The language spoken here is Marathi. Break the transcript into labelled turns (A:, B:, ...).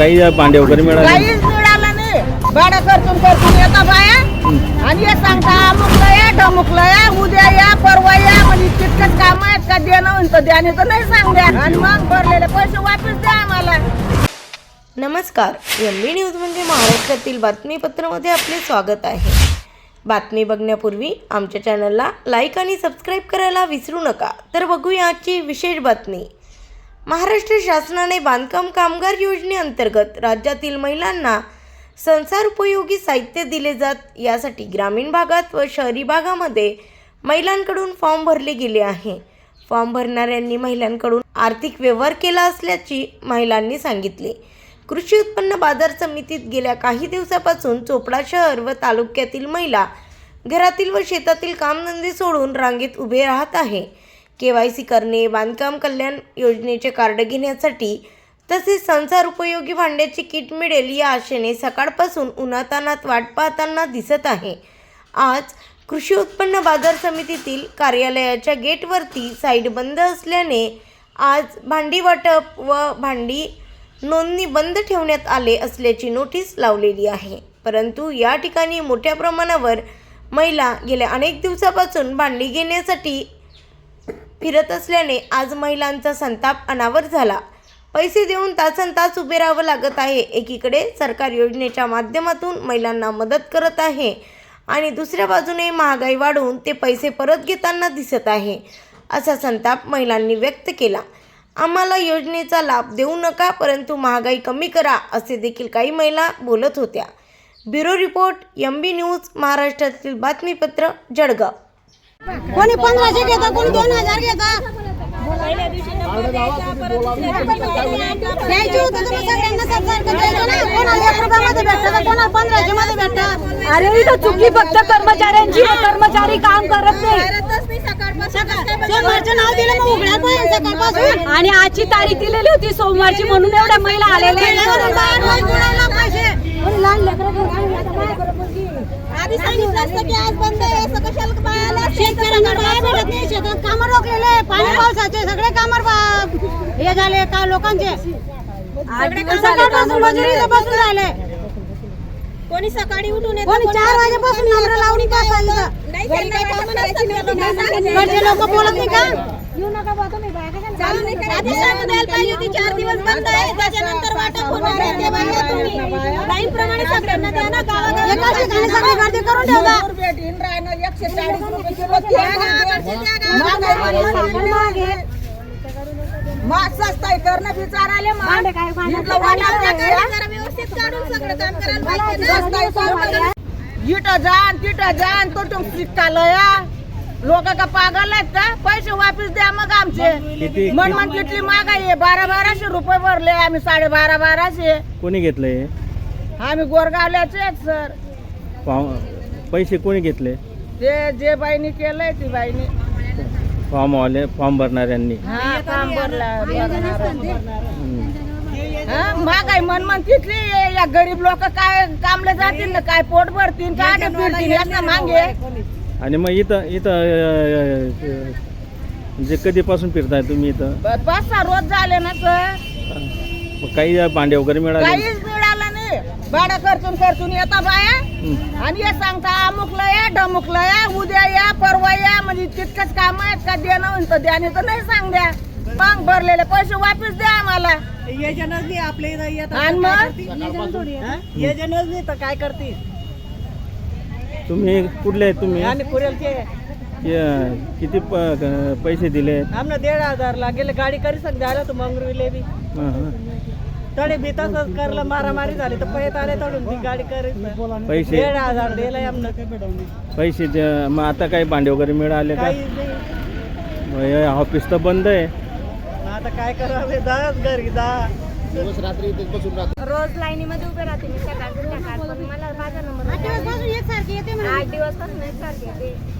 A: काही भांडे वगैरे मिळाले
B: काहीच मिळालं नाही. भाडं करतून करतून येता बाया. आणि हे सांगता अमुकलं या ढमुकलं या उद्या या परवा या म्हणजे तितकंच काम आहेत का? देणं तर द्याने तर नाही सांग द्या. आणि मग भरलेले पैसे वापस द्या आम्हाला.
C: नमस्कार. एम बी न्यूज म्हणजे महाराष्ट्रातील बातमीपत्रामध्ये आपले स्वागत आहे. बातमी बघण्यापूर्वी आमच्या चॅनलला लाईक आणि सबस्क्राईब करायला विसरू नका. तर बघूया आजची विशेष बातमी. महाराष्ट्र शासनाने बांधकाम कामगार योजनेअंतर्गत राज्यातील महिलांना संसार उपयोगी साहित्य दिले जात. यासाठी ग्रामीण भागात व शहरी भागामध्ये महिलांकडून फॉर्म भरले गेले आहे. फॉर्म भरणाऱ्यांनी महिलांकडून आर्थिक व्यवहार केला असल्याची महिलांनी सांगितले. कृषी उत्पन्न बाजार समितीत गेल्या काही दिवसापासून चोपडा शहर व तालुक्यातील महिला घरातील व शेतातील कामधंदे सोडून रांगेत उभे राहत आहे. के वाय सी करणे बांधकाम कल्याण योजनेचे कार्ड घेण्यासाठी तसेच संसार उपयोगी भांड्याची किट मिळेल या आशेने सकाळपासून उन्हातानात वाट पाहताना दिसत आहे. आज कृषी उत्पन्न बाजार समितीतील कार्यालयाच्या गेटवरती साईड बंद असल्याने आज भांडी वाटप व भांडी नोंदणी बंद ठेवण्यात आले असल्याची नोटीस लावलेली आहे. परंतु या ठिकाणी मोठ्या प्रमाणावर महिला गेल्या अनेक दिवसापासून भांडी घेण्यासाठी फिरत असल्याने आज महिलांचा संताप अनावर झाला. पैसे देऊन तासन तास उभे राहावं लागत आहे. एकीकडे सरकार योजनेच्या माध्यमातून महिलांना मदत करत आहे आणि दुसऱ्या बाजूने महागाई वाढवून ते पैसे परत घेताना दिसत आहे असा संताप महिलांनी व्यक्त केला. आम्हाला योजनेचा लाभ देऊ नका परंतु महागाई कमी करा असे देखील काही महिला बोलत होत्या. Bureau report M B news महाराष्ट्रातील बातमीपत्र जळगाव.
B: कोणी पंधराशे घेता कोणी दोन हजार घेता? द्यायचे होते तुम्ही सगळ्यांना सबसारखं द्यायचं ना? कोणाला एक रुपयामध्ये भेटतं तर कोणाला पंधराशे मध्ये भेटतं?
D: अरे इथं चुकी फक्त कर्मचाऱ्यांची. आहे. कर्मचारी काम करत नाही.
B: सोमवारचं नाव दिलं मग उघड्या पाहिजे सकाळपासून.
D: आणि आजची तारीख दिलेली होती सोमवारची म्हणून एवढ्या महिला आलेल्या.
B: आधी सांगितलं असतं की आज बंद आहे असं कशाला बायाला शेतकऱ्यांना बाया भेटत नाही शेतात कामं रोखलेले पाणी पावसाचे सगळे कामं बा- हे झाले का लोकांचे. बसून राहिले.
E: कोणी सकाळी उठून
B: कोणी चार वाजेपासून नंबर लावून बसायचं.
E: नाही त्यांना कामं नसतात, लोकं
B: घरचे लोक बोलत नाही का
E: चालू नाही करत. आधी सांगून द्यायला पाहिजे होती, चार दिवस बंद आहे. त्याच्यानंतर वाटप होणार आहे ते बघा तुम्ही लाईनप्रमाणे सगळ्यांना द्या ना गावागावात.
B: एकाच ठिकाणी सगळी गर्दी करून ठेवता करणं विचाराले
E: जरा व्यवस्थित काढून सगळं काम करायला पाहिजे ना.
B: इथं जाण तिथं जाण तुटून शिकालया लोक का पागल आहेत का पैसे वापस द्या मग आमचे.
A: किती?
B: मन मन किती महागाई आहे. बारा बाराशे रुपये भरले आम्ही साडे बारा बाराशे.
A: कोणी घेतलंय
B: आम्ही गोरगावल्याचे आहेत सर.
A: फॉर्म पैसे कोणी घेतले?
B: ते जे बाईनी केलंय ती बाईनी.
A: फॉर्म वाले फॉर्म भरणाऱ्यांनी.
B: हा काम भरला. हा, महागाई मन मन तिथली आहे. या गरीब लोक काय कामले जातील ना काय पोट भरतील काय ते फिरतील यांना मागे.
A: आणि मग इथं इथं म्हणजे कधीपासून फिरताय तुम्ही इथं?
B: ब- पाच सहा रोज झाले ना सर.
A: मग काही भांडे वगैरे मिळाले?
B: काहीच मिळालं नाही. भाडं करतून करतून येता बाया. आणि हे सांगता अमुकलं या ढमुकलं या उद्या या परवा या म्हणजे तितकंच काम आहेत का देणं होईन तर द्याने तर नाही सांग द्या. मग भरलेले पैसे वापस द्या आम्हाला.
F: योजनाच नाही आपल्या इथं येत
B: आणि मग?
F: योजनाच नाही तर काय करतील
A: तुम्ही कुठले आहेत तुम्ही?
F: आणि पुरेल ते
A: कि- किती प- पैसे दिले?
F: आमना दीड हजार लागेल गाडी करी सकते आलं तर मंगरुले बी?
A: हं, हं.
F: तडे बी तसंच करलं मारामारी झाली तर पैत आले तडून ती गाडी करीत
A: पैसे?
F: दीड हजार दिलंय आमनं.
A: पैसे द्या- मग आता काही भांडे वगैरे मिळाले का?
F: काही नाही.
A: मग हे ऑफिस तर बंद आहे.
F: आता काय करावे? जाच घरी जा
E: रोज लाईनीमध्ये उभे राहते मी सकाळ संध्याकाळ पण मला माझा नंबर आठ दिवसपासून एकसारखी येते आठ दिवसपासून एकसारखी येते.